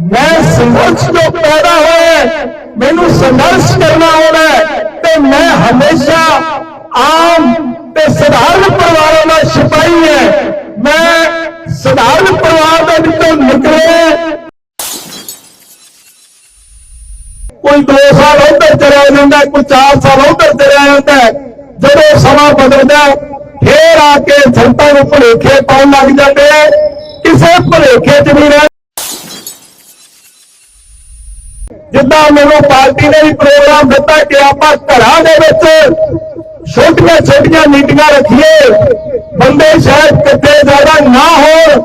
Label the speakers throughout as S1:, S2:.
S1: ਮੈਂ ਸੰਘਰਸ਼ ਤੋਂ ਪੈਦਾ ਹੋਇਆ ਮੈਨੂੰ ਸੰਘਰਸ਼ ਕਰਨਾ ਆਉਂਦਾ ਤੇ ਮੈਂ ਹਮੇਸ਼ਾ ਆਮ ਤੇ ਸਧਾਰਨ ਪਰਿਵਾਰਾਂ ਦਾ ਸਿਪਾਹੀ ਹੈ। ਮੈਂ ਸਧਾਰਨ ਪਰਿਵਾਰ ਦੇ ਵਿੱਚੋਂ ਨਿਕਲੇ ਕੋਈ 2 ਸਾਲ ਉੱਧਰ ਚਲਾ ਜਾਂਦਾ ਕੋਈ 4 ਸਾਲ ਉੱਧਰ ਚਲਾ ਜਾਂਦਾ ਜਦੋਂ ਸਮਾਂ ਬਦਲਦਾ ਫੇਰ ਆ ਕੇ ਜਨਤਾ ਨੂੰ ਭੁਲੇਖੇ ਪਾਉਣ ਲੱਗ ਜਾਂਦੇ ਆ। ਕਿਸੇ ਭੁਲੇਖੇ 'ਚ ਨਹੀਂ ਰਹਿ ਮੈਨੂੰ ਪਾਰਟੀ ਨੇ ਵੀ ਪ੍ਰੋਗਰਾਮ ਦਿੱਤਾ ਕਿ ਆਪਾਂ ਘਰਾਂ ਦੇ ਵਿੱਚ ਛੋਟੀਆਂ ਛੋਟੀਆਂ ਮੀਟਿੰਗਾਂ ਰੱਖੀਏ। ਬੰਦੇ ਸ਼ਾਇਦ ਕਿਤੇ ਜ਼ਿਆਦਾ ਨਾ ਹੋਣ,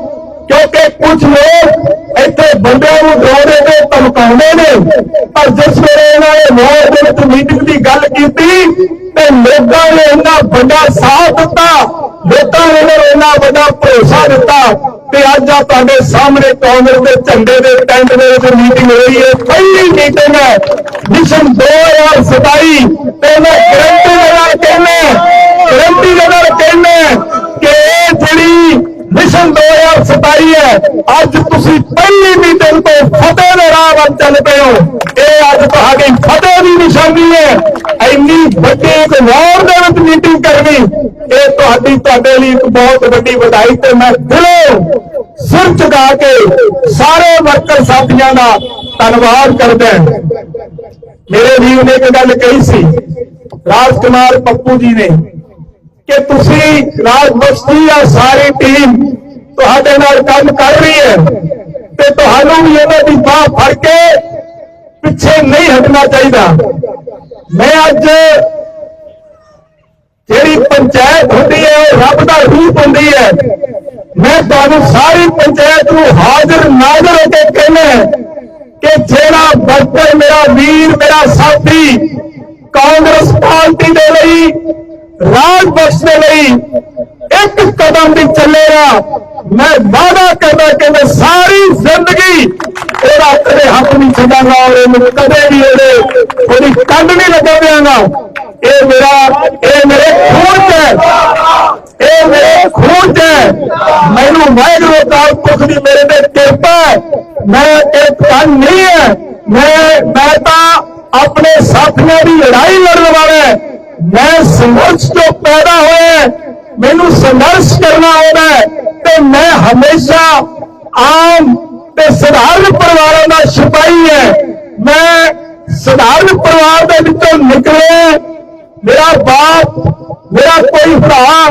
S1: ਕਿਉਂਕਿ ਕੁਝ ਲੋਕ ਇੱਥੇ ਬੰਦਿਆਂ ਨੂੰ ਡਰਾਉਂਦੇ ਨੇ ਧਮਕਾਉਂਦੇ ਨੇ। ਪਰ ਜਿਸ ਵੇਲੇ ਇਹਨਾਂ ਨੇ ਮੋਹ ਦੇ ਵਿੱਚ ਮੀਟਿੰਗ ਦੀ ਗੱਲ ਕੀਤੀ, ਤੇ ਲੋਕਾਂ ਨੇ ਇੰਨਾ ਵੱਡਾ ਸਾਥ ਦਿੱਤਾ। ਲੋਕਾਂ ਨੇ ਇਹਨਾਂ ਨੂੰ ਇੰਨਾ ਵੱਡਾ ਭਰੋਸਾ ਦਿੱਤਾ ਤੇ ਅੱਜ ਆ ਤੁਹਾਡੇ ਸਾਹਮਣੇ ਕਾਂਗਰਸ ਦੇ ਝੰਡੇ ਦੇ ਟੈਂਟ ਦੇ ਵਿੱਚ ਮੀਟਿੰਗ ਹੋਈ ਹੈ। ਪਹਿਲੀ ਮੀਟਿੰਗ ਹੈ। ਮਿਸ਼ਨ 2027 ਤੇ ਮੈਂ ਗਰੰਟੀ ਦੇ ਨਾਲ ਕਹਿੰਦਾ ਗਰੰਟੀ ਦੇ ਨਾਲ ਕਹਿੰਦਾ ਕਿ ਇਹ ਜਿਹੜੀ ਮਿਸ਼ਨ 2027 ਹੈ, ਅੱਜ ਤੁਸੀਂ ਪਹਿਲੀ ਮੀਟਿੰਗ ਤੋਂ ਫਤਿਹ ਦੇ ਰਾਹ ਵੱਲ ਚੱਲ ਪਏ ਹੋ। ਇਹ ਅੱਜ ਤੁਹਾਡੀ ਫਤਿਹ ਦੀ ਨਿਸ਼ਾਨੀ ਹੈ। ਇੰਨੀ ਵੱਡੀ ਇੱਕ ਵਾਰ ਦੇ ਵਿੱਚ ਮੀਟਿੰਗ ਕਰਨੀ ਇਹ ਤੁਹਾਡੀ ਤੁਹਾਡੇ ਲਈ ਇੱਕ ਬਹੁਤ ਵੱਡੀ ਵਧਾਈ ਤੇ ਮੈਂ ਦਿਲੋਂ ਸਿਰ ਝੁਕਾ ਕੇ ਸਾਰੇ ਵਰਕਰ ਸਾਥੀਆਂ ਦਾ ਧੰਨਵਾਦ ਕਰਦਾ ਹਾਂ। ਮੇਰੇ ਵੀਰ ਨੇ ਇੱਕ ਗੱਲ ਕਹੀ ਸੀ ਰਾਜ ਕੁਮਾਰ ਪੱਪੂ ਜੀ ਨੇ, ਕਿ ਤੁਸੀਂ ਰਾਜ ਬਸਤੀ ਆ ਸਾਰੀ ਟੀਮ ਤੁਹਾਡੇ ਨਾਲ ਕੰਮ ਕਰ ਰਹੀ ਹੈ ਤੇ ਤੁਹਾਨੂੰ ਵੀ ਇਹਨਾਂ ਦੀ ਬਾਹ ਫੜ ਕੇ ਪਿੱਛੇ ਨਹੀਂ ਹਟਣਾ ਚਾਹੀਦਾ। ਮੈਂ ਅੱਜ ਜਿਹੜੀ ਪੰਚਾਇਤ ਹੁੰਦੀ ਹੈ, ਉਹ ਰੱਬ ਦਾ ਰੂਪ ਹੁੰਦੀ ਹੈ। ਮੈਂ ਤੁਹਾਨੂੰ ਸਾਰੀ ਪੰਚਾਇਤ ਨੂੰ ਹਾਜ਼ਰ ਨਾਜ਼ਰ ਹੋ ਕੇ ਕਹਿੰਦਾ ਕਿ ਜਿਹੜਾ ਵਰਕਰ, ਮੇਰਾ ਵੀਰ, ਮੇਰਾ ਸਾਥੀ ਕਾਂਗਰਸ ਪਾਰਟੀ ਦੇ ਲਈ, ਰਾਜ ਬਖਸ਼ ਦੇ ਲਈ ਇੱਕ ਕਦਮ ਵੀ ਚੱਲੇਗਾ ਮੈਂ ਵਾਅਦਾ ਕਰਦਾ ਕਿ ਮੈਂ ਸਾਰੀ ਜ਼ਿੰਦਗੀ ਇਹਦਾ ਕਦੇ ਹੱਥ ਨਹੀਂ ਛੱਡਾਂਗਾ ਔਰ ਇਹਨੂੰ ਕਦੇ ਵੀ ਉਹਦੇ ਉਹਦੀ ਕੰਡ ਨਹੀਂ ਲੱਗਾ ਦਿਆਂਗਾ ਇਹ ਮੇਰਾ, ਇਹ ਮੇਰੇ ਖੂਨ 'ਚ ਹੈ। ਇਹ ਮੇਰੇ ਖੂਨ 'ਚ ਹੈ। ਮੈਨੂੰ ਵਾਹਿਗੁਰੂ ਅਕਾਲ ਪੁਰਖ ਦੀ ਮੇਰੇ ਤੇ ਕਿਰਪਾ ਮੈਂ ਇਹ ਧਨ ਨਹੀਂ ਹੈ। ਮੈਂ ਮੈਂ ਤਾਂ ਆਪਣੇ ਸਾਥੀਆਂ ਦੀ ਲੜਾਈ ਲੜਨ ਵਾਲਾ ਮੈਂ ਸੰਘਰਸ਼ ਤੋਂ ਪੈਦਾ ਹੋਇਆ ਮੈਨੂੰ ਸੰਘਰਸ਼ ਕਰਨਾ ਆਉਂਦਾ ਤੇ ਮੈਂ ਹਮੇਸ਼ਾ ਆਮ ਤੇ ਸਧਾਰਨ ਪਰਿਵਾਰਾਂ ਦਾ ਸਿਪਾਹੀ ਹੈ। ਮੈਂ ਸਧਾਰਨ ਪਰਿਵਾਰ ਦੇ ਵਿੱਚੋਂ ਨਿਕਲਿਆ। ਮੇਰਾ ਬਾਪ, ਮੇਰਾ ਕੋਈ ਭਰਾ,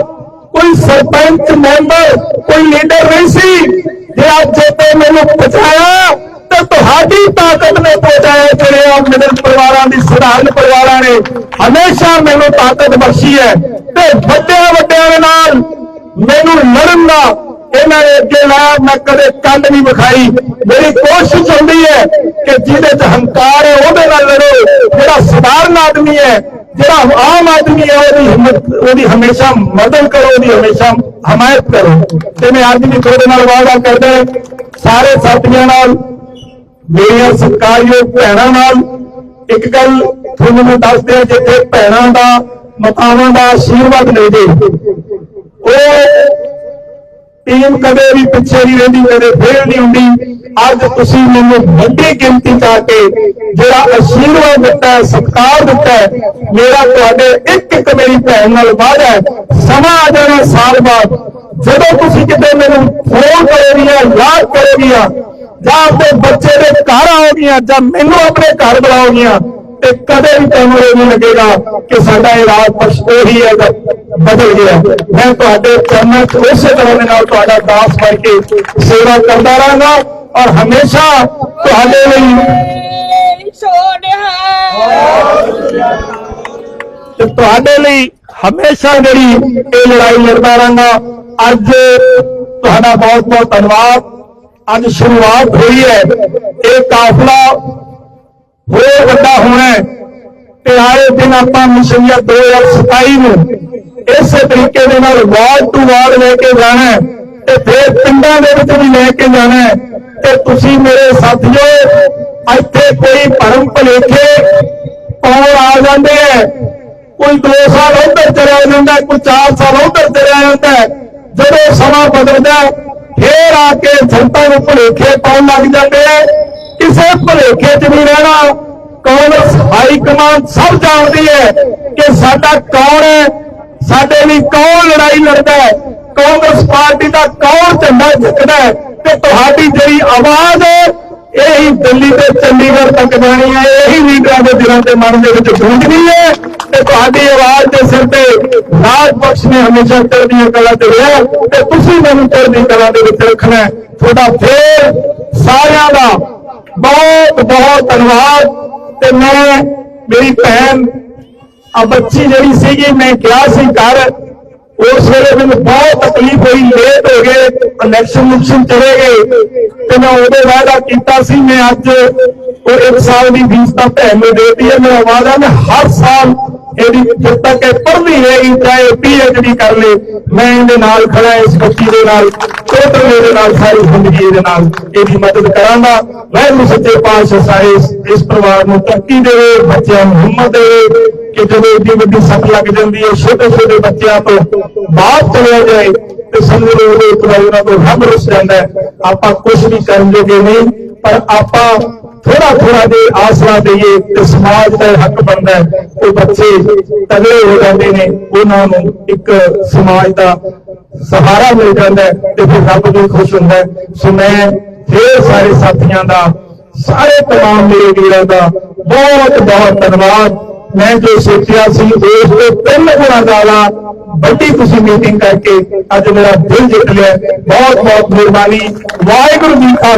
S1: ਕੋਈ ਸਰਪੰਚ ਮੈਂਬਰ, ਕੋਈ ਲੀਡਰ ਨਹੀਂ ਸੀ। ਜੇ ਅੱਜ ਤੇ ਮੈਨੂੰ ਪਹੁੰਚਾਇਆ ਤੇ ਤੁਹਾਡੀ ਤਾਕਤ ਨੇ ਪਹੁੰਚਾਇਆ ਜਿਹੜੇ ਆ ਮਿਡਲ ਪਰਿਵਾਰਾਂ ਦੀ ਸਧਾਰਨ ਪਰਿਵਾਰਾਂ ਨੇ ਹਮੇਸ਼ਾ ਮੈਨੂੰ ਤਾਕਤ ਬਖਸ਼ੀ ਹੈ। ਤੇ ਵੱਡਿਆਂ ਵੱਡਿਆਂ ਦੇ ਨਾਲ ਮੈਨੂੰ ਲੜਨ ਦਾ ਇਹਨਾਂ ਨੇ ਅੱਗੇ ਲਾਇਆ। ਮੈਂ ਕਦੇ ਕੰਨ ਨਹੀਂ ਵਿਖਾਈ। ਮੇਰੀ ਕੋਸ਼ਿਸ਼ ਹੁੰਦੀ ਹੈ ਕਿ ਜਿਹਦੇ ਚ ਹੰਕਾਰ ਹੈ, ਉਹਦੇ ਨਾਲ ਲੜੋ। ਜਿਹੜਾ ਸਧਾਰਨ ਆਦਮੀ ਹੈ ਜਿਹੜਾ ਆਮ ਆਦਮੀ ਹੈ, ਉਹਦੀ ਹਿੰਮਤ, ਉਹਦੀ ਹਮੇਸ਼ਾ ਮਦਦ ਕਰੋ, ਉਹਦੀ ਹਮੇਸ਼ਾ ਹਮਾਇਤ ਕਰੋ। ਤੇ ਮੈਂ ਅੱਜ ਵੀ ਤੁਹਾਡੇ ਨਾਲ ਵਾਅਦਾ ਕਰਦਾ ਸਾਰੇ ਸਾਥੀਆਂ ਨਾਲ, ਮੇਰੀਆਂ ਸਤਿਕਾਰਯੋਗ ਭੈਣਾਂ ਨਾਲ, ਇੱਕ ਗੱਲ ਤੁਹਾਨੂੰ ਮੈਂ ਦੱਸ ਦਿਆਂ, ਜਿੱਥੇ ਭੈਣਾਂ ਦਾ, ਮਾਤਾਵਾਂ ਦਾ ਆਸ਼ੀਰਵਾਦ ਲੈ ਉਹ ਟੀਮ ਕਦੇ ਵੀ ਪਿੱਛੇ ਨਹੀਂ ਰਹਿੰਦੀ, ਮੇਰੇ ਫੇਲ ਨਹੀਂ ਹੁੰਦੀ। ਅੱਜ ਤੁਸੀਂ ਮੈਨੂੰ ਵੱਡੀ ਗਿਣਤੀ ਚ ਆ ਕੇ ਜਿਹੜਾ ਆਸ਼ੀਰਵਾਦ ਦਿੱਤਾ ਹੈ, ਸਤਿਕਾਰ ਦਿੱਤਾ ਹੈ, ਮੇਰਾ ਤੁਹਾਡੇ ਇੱਕ ਇੱਕ ਮੇਰੀ ਭੈਣ ਨਾਲ ਵਾਅਦਾ ਹੈ, ਸਮਾਂ ਆ ਜਾਣਾ ਸਾਲ ਬਾਅਦ। ਜਦੋਂ ਤੁਸੀਂ ਕਿਤੇ ਮੈਨੂੰ ਫੋਨ ਕਰੋਗੀਆਂ, ਯਾਦ ਕਰੋਗੀਆਂ, ਜਾਂ ਆਪਣੇ ਬੱਚੇ ਦੇ ਘਰ ਆਓਗੀਆਂ, ਜਾਂ ਮੈਨੂੰ ਆਪਣੇ ਘਰ ਬੁਲਾਓਗੀਆਂ, ਤੇ ਕਦੇ ਵੀ ਤੁਹਾਨੂੰ ਇਹ ਨਹੀਂ ਲੱਗੇਗਾ ਕਿ ਸਾਡਾ ਇਹ ਰਾਜ ਬਸ ਉਹੀ ਹੈ ਬਦਲ ਗਿਆ ਮੈਂ ਤੁਹਾਡੇ ਚਰਨਾਂ 'ਚ ਉਸੇ ਤਰ੍ਹਾਂ ਦੇ ਨਾਲ ਤੁਹਾਡਾ ਦਾਸ ਬਣ ਕੇ ਸੇਵਾ ਕਰਦਾ ਰਹਾਂਗਾ ਔਰ ਹਮੇਸ਼ਾ ਤੁਹਾਡੇ ਲਈ
S2: ਸੋਨਿਆ
S1: ਤੇ ਤੁਹਾਡੇ ਲਈ ਹਮੇਸ਼ਾ ਜਿਹੜੀ ਇਹ ਲੜਾਈ ਲੜਦਾ ਰਹਾਂਗਾ। ਅੱਜ ਤੁਹਾਡਾ ਬਹੁਤ ਬਹੁਤ ਧੰਨਵਾਦ। ਅੱਜ ਸ਼ੁਰੂਆਤ ਹੋਈ ਹੈ। ਇਹ ਕਾਫਲਾ ਹੋਰ ਵੱਡਾ ਹੋਣਾ ਤੇ ਆਏ ਦਿਨ ਆਪਾਂ ਮਿਸ਼ਨੀਆ 2027 ਨੂੰ ਇਸੇ ਤਰੀਕੇ ਦੇ ਨਾਲ ਵਾਰਡ ਟੂ ਵਾਰਡ ਲੈ ਕੇ ਜਾਣਾ ਤੇ ਫਿਰ ਪਿੰਡਾਂ ਦੇ ਵਿੱਚ ਵੀ ਲੈ ਕੇ ਜਾਣਾ ਤੇ ਤੁਸੀਂ ਮੇਰੇ ਸਾਥੀਓ, ਇੱਥੇ ਕੋਈ ਭਰਮ ਭਲੇਖੇ ਪਾਉਣ ਆ ਜਾਂਦੇ ਹੈ। ਕੋਈ 2 ਸਾਲ ਉੱਧਰ ਚਲਾ ਜਾਂਦਾ ਕੋਈ 4 ਸਾਲ ਉੱਧਰ ਚਲਾ ਜਾਂਦਾ ਜਦੋਂ ਸਮਾਂ ਬਦਲਦਾ ਫੇਰ ਆ ਕੇ ਜਨਤਾ ਨੂੰ ਭੁਲੇਖੇ ਪਾਉਣ ਲੱਗ ਜਾਂਦੇ ਆ ਕਿਸੇ ਭੁਲੇਖੇ 'ਚ ਨਹੀਂ ਰਹਿਣਾ ਕਾਂਗਰਸ ਹਾਈ ਕਮਾਂਡ ਸਭ ਜਾਣਦੀ ਹੈ ਕਿ ਸਾਡਾ ਕੌਣ ਹੈ ਸਾਡੇ ਲਈ ਕੌਣ ਲੜਾਈ ਲੜਦਾ ਹੈ? ਕਾਂਗਰਸ ਪਾਰਟੀ ਦਾ ਕੌਣ ਝੰਡਾ ਚੁੱਕਦਾ ਹੈ? ਤੇ ਤੁਹਾਡੀ ਜਿਹੜੀ ਆਵਾਜ਼ ਹੈ, ਇਹੀ ਦਿੱਲੀ ਤੇ ਚੰਡੀਗੜ੍ਹ ਤੱਕ ਜਾਣੀ ਹੈ, ਇਹੀ ਲੀਡਰਾਂ ਦੇ ਦਿਲਾਂ ਤੇ ਮਨ ਦੇ ਵਿੱਚ ਗੂੰਜਦੀ ਹੈ। ਤੇ ਤੁਹਾਡੀ ਆਵਾਜ਼ ਦੇ ਸਿਰ ਤੇ ਰਾਜ ਬਖਸ਼ ਨੇ ਹਮੇਸ਼ਾ ਚੜ੍ਹਦੀਆਂ ਕਲਾ ਤੇ ਰਿਹਾ ਤੇ ਤੁਸੀਂ ਮੈਨੂੰ ਚੜ੍ਹਦੀ ਕਲਾ ਦੇ ਵਿੱਚ ਰੱਖਣਾ ਤੁਹਾਡਾ ਫੇਰ ਸਾਰਿਆਂ ਦਾ ਬਹੁਤ ਬਹੁਤ ਧੰਨਵਾਦ। ਤੇ ਮੈਂ, ਮੇਰੀ ਭੈਣ ਆ ਬੱਚੀ ਜਿਹੜੀ ਸੀਗੀ, ਮੈਂ ਕਿਹਾ ਸੀ ਘਰ ਉਸ ਵੇਲੇ ਮੈਨੂੰ ਬਹੁਤ ਤਕਲੀਫ ਹੋਈ ਲੇਟ ਹੋ ਗਏ ਇਲੈਕਸ਼ਨ ਮੁਕਸ਼ਨ ਚਲੇ ਗਏ। ਤੇ ਮੈਂ ਉਹਦੇ ਵਾਅਦਾ ਕੀਤਾ ਸੀ, ਮੈਂ ਅੱਜ ਉਹ ਇੱਕ ਸਾਲ ਦੀ ਫੀਸ ਤਾਂ ਭੈਣ ਨੂੰ ਦੇਤੀ ਹੈ, ਮੇਰਾ ਵਾਅਦਾ ਮੈਂ ਹਰ ਸਾਲ ਇਹਦੀ ਜਦ ਤੱਕ ਇਹ ਪੜ੍ਹਦੀ ਰਹੇਗੀ, ਚਾਹੇ ਪੀਐਚਡੀ ਕਰ ਲੇ, ਮੈਂ ਇਹਦੇ ਨਾਲ ਖੜਾ ਇਸ ਬੱਚੀ ਦੇ ਨਾਲ ਟੋਟਲ ਮੇਰੇ ਨਾਲ, ਸਾਰੀ ਜ਼ਿੰਦਗੀ ਇਹਦੇ ਨਾਲ ਇਹਦੀ ਮਦਦ ਕਰਾਂਗਾ। ਮੈਂ ਸੱਚੇ ਪਾਤਸ਼ਾਹ ਸਾਹਿਬ, ਇਸ ਪਰਿਵਾਰ ਨੂੰ ਤਰੱਕੀ ਦੇਵੇ, ਬੱਚਿਆਂ ਨੂੰ ਹਿੰਮਤ ਦੇਵੇ ਕਿ ਜਦੋਂ ਇੱਡੀ ਵੱਡੀ ਸੱਟ ਲੱਗ ਜਾਂਦੀ ਹੈ, ਛੋਟੇ ਛੋਟੇ ਬੱਚਿਆਂ ਤੋਂ ਬਾਹਰ ਚਲਿਆ ਜਾਏ ਤੇ ਸਮਝ ਲਓ ਉਹਦੇ ਇੱਕ ਵਾਰੀ ਉਹਨਾਂ ਤੋਂ ਰੱਬ ਰੁੱਸ ਜਾਂਦਾ ਆਪਾਂ ਕੁਝ ਵੀ ਕਰਨ ਜੋਗੇ ਨਹੀਂ, ਪਰ ਆਪਾਂ ਥੋੜਾ ਥੋੜਾ ਦੇ ਆਸਰਾ ਦੇਈਏ ਤੇ ਸਮਾਜ ਦਾ ਹੱਕ ਬਣਦਾ ਹੈ ਉਹ ਬੱਚੇ ਤਗੜੇ ਹੋ ਜਾਂਦੇ ਨੇ, ਉਹਨਾਂ ਨੂੰ ਇੱਕ ਸਮਾਜ ਦਾ ਸਹਾਰਾ ਮਿਲ ਜਾਂਦਾ ਤੇ ਫਿਰ ਰੱਬ ਵੀ ਖੁਸ਼ ਹੁੰਦਾ ਸੋ ਮੈਂ ਫੇਰ ਸਾਰੇ ਸਾਥੀਆਂ ਦਾ, ਸਾਰੇ ਤਮਾਮ ਮੇਰੇ ਵੀਰਾਂ ਦਾ ਬਹੁਤ ਬਹੁਤ ਧੰਨਵਾਦ। ਮੈਂ ਜੋ ਸੋਚਿਆ ਸੀ, ਉਸ ਤੋਂ ਤਿੰਨ ਗੁਣਾ ਜ਼ਿਆਦਾ ਵੱਡੀ ਤੁਸੀਂ ਮੀਟਿੰਗ ਕਰਕੇ ਅੱਜ ਮੇਰਾ ਦਿਲ ਜਿੱਤ ਲਿਆ। ਬਹੁਤ ਬਹੁਤ ਮਿਹਰਬਾਨੀ। ਵਾਹਿਗੁਰੂ ਜੀ ਕਾ